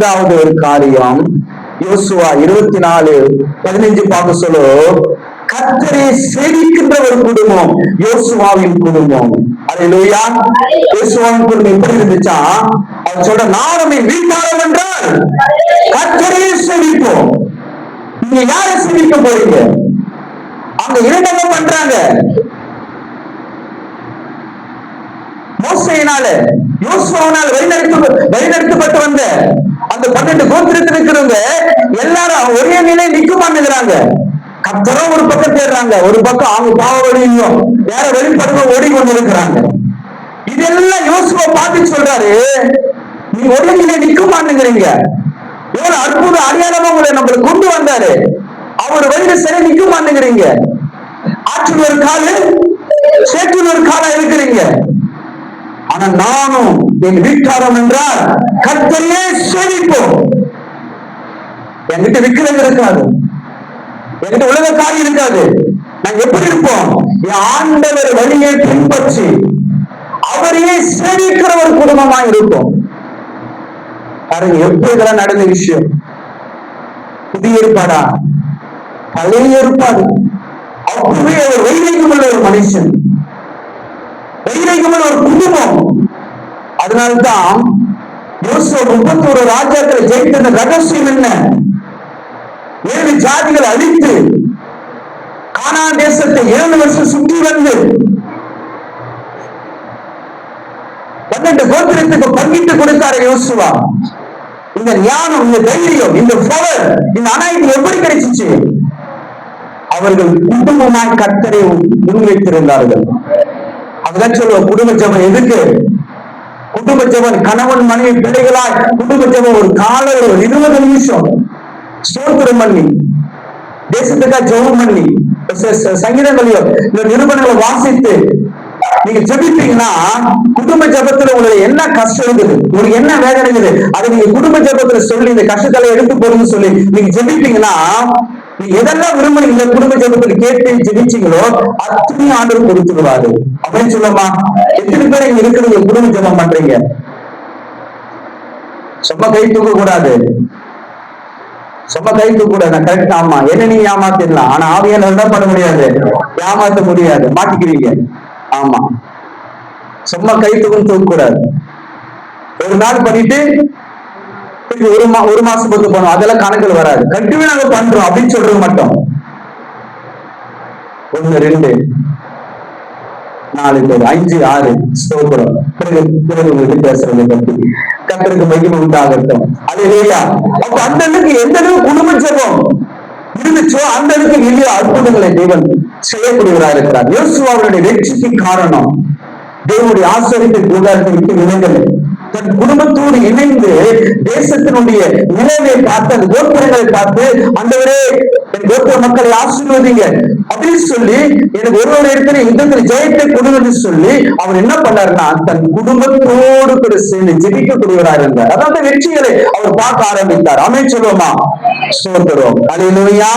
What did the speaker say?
இரண்டாவது ஒரு காரியம். யோசுவா இருபத்தி நாலு பதினைஞ்சு பார்க்க சொல்லோ. கத்தரை சேவிக்கின்ற ஒரு குடும்பம் யோசுவாவின் குடும்பம். அல்லேலூயா யோசுவாவின் குடும்பம் எப்படி இருந்துச்சா? அவர் சொல்ற நானும் என் என்றால் கத்தரை சேவிப்போம். நீங்க யாரை சேவிக்க போறீங்க? அங்க இரண்டங்க பண்றாங்க. மோசையினால யோசுவாவினால் வழிநடத்து வழிநடத்தப்பட்டு பன்னெண்டு கோத்திரத்தில் இருக்கிறவங்க எல்லாரும் ஒரே நிலை நிக்குமான்னுங்கிறாங்க கத்தரும் ஒரு பக்கம் தேடுறாங்க. ஒரு பக்கம் அவங்க பாவ வழியும் வேற வெளிப்படுத்த ஓடி கொண்டு இருக்கிறாங்க இதெல்லாம் யோசுவா பார்த்து சொல்றாரு. நீ ஒரே நிலை நிக்குமான்னுங்கிறீங்க எவ்வளவு அற்புத அடையாளமா உங்களை நம்மளுக்கு கொண்டு வந்தாரு. அவர் வழியில சரி நிக்குமான்னுங்கிறீங்க ஆற்றில் ஒரு காலு சேற்றில் ஒரு காலா இருக்கிறீங்க. ஆனா நானும் என் வீட்டாரம் என்றால் கத்தலே சேவிப்போம் என்கிட்ட விக்கிரம் இருக்காது. என்கிட்ட உலக காரியம் இருக்காது. நாங்க எப்படி இருப்போம்? என் ஆண்டவர் வழியை பின்பற்றி அவரையே சேவிக்கிற ஒரு குடும்பமா இருக்கும் பாருங்க எப்படி இதெல்லாம் நடந்த விஷயம்? புதிய ஏற்பாடா? பழைய ஏற்பாடு. அப்பவே அவர் வைரீகம் ஒரு மனுஷன். வைரீகமான ஒரு குடும்பம். அதனால்தான் யோசுவா முப்பத்தோரு ராஜாக்களை ஜெயித்த ரகசியம் என்ன? ஏழு ஜாதிகள் அழித்து கானா தேசத்தை ஏழு வருஷம் சுற்றி வந்து பன்னெண்டு கோத்திரத்துக்கு பங்கிட்டு கொடுத்தாரு யோசுவா. இந்த ஞானம் இந்த தைரியம் இந்த பவர் இந்த அனாயத்து எப்படி கிடைச்சிச்சு? அவர்கள் குடும்பமாய் கத்தரை முன்வைத்திருந்தார்கள். அதுதான் சொல்லுவோம் குடும்ப ஜெபம் எதுக்கு? குடும்ப கணவன் மனைவி பிள்ளைகளாய் குடும்ப ஒரு கால ஒரு இருபது நிமிஷம் சோத்திரம் பண்ணி தேசத்துக்காக ஜெபம் பண்ணி ச- சங்கீதங்களையோ இந்த நிருபணங்களை வாசித்து நீங்க ஜபிப்பீங்கன்னா குடும்ப ஜெபத்துல உங்களுக்கு என்ன கஷ்டம் இருக்குது? உங்களுக்கு என்ன வேதனை இருக்குது? அதை நீங்க குடும்ப ஜெபத்துல சொல்லி இந்த கஷ்டத்தை எடுத்து போடுன்னு சொல்லி நீங்க ஜபிப்பீங்கன்னா எதெல்லாம் விரும்புறீங்க இந்த குடும்ப ஜெபத்துல கேட்டு ஜெபிச்சீங்களோ அத்தனை ஆண்டு கொடுத்துருவாரு. அப்படின்னு சொல்லமா? எத்தனை பேர் இங்க இருக்கிறீங்க குடும்ப ஜெபம் பண்றீங்க? சும்மா கை தூக்க கூடாது. சும்மா கை தூக்க கூடாது. நான் கரெக்ட் ஆமா. என்ன நீ ஏமாத்திடலாம்? ஆனா ஆவியால என்ன பண்ண முடியாது. ஏமாத்த முடியாது. மாட்டிக்கிறீங்க ஆமா. சும்மா கை தூக்கம் தூக்க கூடாது ஒரு நாள் பண்ணிட்டு ஒரு மா ஒரு மாசம் பொறுத்து போனோம் அதெல்லாம் கணக்குல வராது. கண்டிப்பா நாங்க பண்றோம். அப்படின்னு சொல்றது மட்டும். ஒண்ணு ரெண்டு நாலு பேர். அஞ்சு ஆறு. ஸ்தோத்திரம் பிறகு பிறகு உங்களுக்கு பேசுறது பத்தி. கத்தருக்கு மகிமை உண்டாகட்டும். அது இல்லையா? அப்ப அந்த அளவுக்கு எந்த அளவுக்கு குடும்ப ஜெபம் இருந்துச்சோ அந்த அளவுக்கு வெளிய அற்புதங்களை தேவன் செய்யக்கூடியவராக இருக்கிறார். யோசுவாவுடைய வெற்றிக்கு காரணம். தேவனுடைய ஆசிரியத்தை கூடாரத்தை விட்டு விலகலை தன் குடும்பத்தோடு இணைந்து தேசத்தினுடைய நிலைமை பார்த்து அந்த கோத்திரங்களை பார்த்து அந்தவரே என் கோத்திர மக்களை ஆசீர்வதிங்க. அப்படின்னு சொல்லி எனக்கு ஒரு ஒரு இடத்துல யுத்தத்தில் ஜெயத்தை கொடுங்கன்னு சொல்லி அவர் என்ன பண்ணாருன்னா தன் குடும்பத்தோடு கூட சேர்ந்து ஜெபிக்கக்கூடியவராக இருந்தார். அதாவது வெற்றிகளை அவர் பார்க்க ஆரம்பித்தார். அமைச்சருமா சோதரம் அலையிலுயா